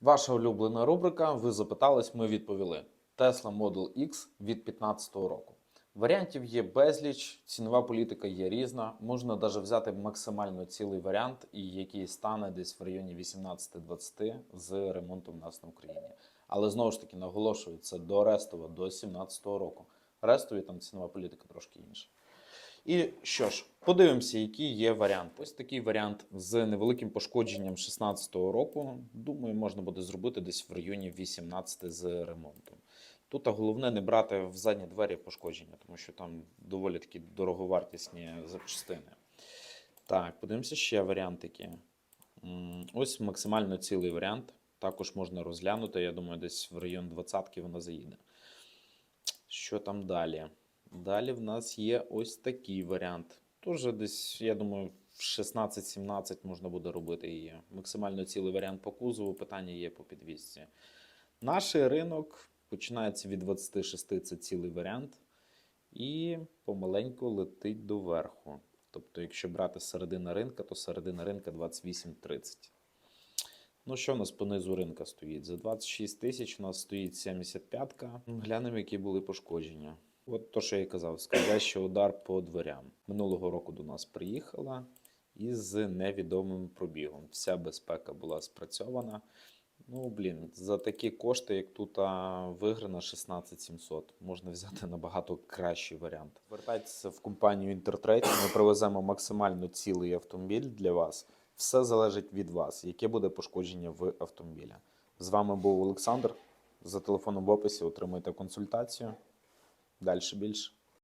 Ваша улюблена рубрика. Ви запитались, ми відповіли. Tesla Model X від 2015 року. Варіантів є безліч, цінова політика є різна. Можна навіть взяти максимально цілий варіант, і який стане десь в районі 18-20 з ремонтом нас на Україні. Але знову ж таки наголошую, це до Рестова, до 2017 року. Рестові там цінова політика трошки інша. І що ж, подивимося, який є варіант. Ось такий варіант з невеликим пошкодженням 16-го року. Думаю, можна буде зробити десь в районі 18 з ремонтом. Тут а головне не брати в задні двері пошкодження, тому що там доволі такі дороговартісні запчастини. Так, подивимося ще варіантики. Ось максимально цілий варіант. Також можна розглянути. Я думаю, десь в район 20-ки вона заїде. Що там далі? Далі в нас є ось такий варіант. Тоже десь, я думаю, в 16-17 можна буде робити її. Максимально цілий варіант по кузову, питання є по підвісці. Наш ринок починається від 26, це цілий варіант, і помаленьку летить доверху. Тобто, якщо брати середина ринка, то середина ринка 28-30. Ну, що у нас по низу ринка стоїть? За 26 тисяч у нас стоїть 75-ка. Глянемо, які були пошкодження. От то, що я і казав, скользящий удар по дверям. Минулого року до нас приїхала із невідомим пробігом. Вся безпека була спрацьована. Ну, блін, за такі кошти, як тут виграна 16 700, можна взяти набагато кращий варіант. Вертайтеся в компанію Інтертрейд. Ми привеземо максимально цілий автомобіль для вас. Все залежить від вас, яке буде пошкодження в автомобіля. З вами був Олександр. За телефоном в описі отримуйте консультацію. Далі більше.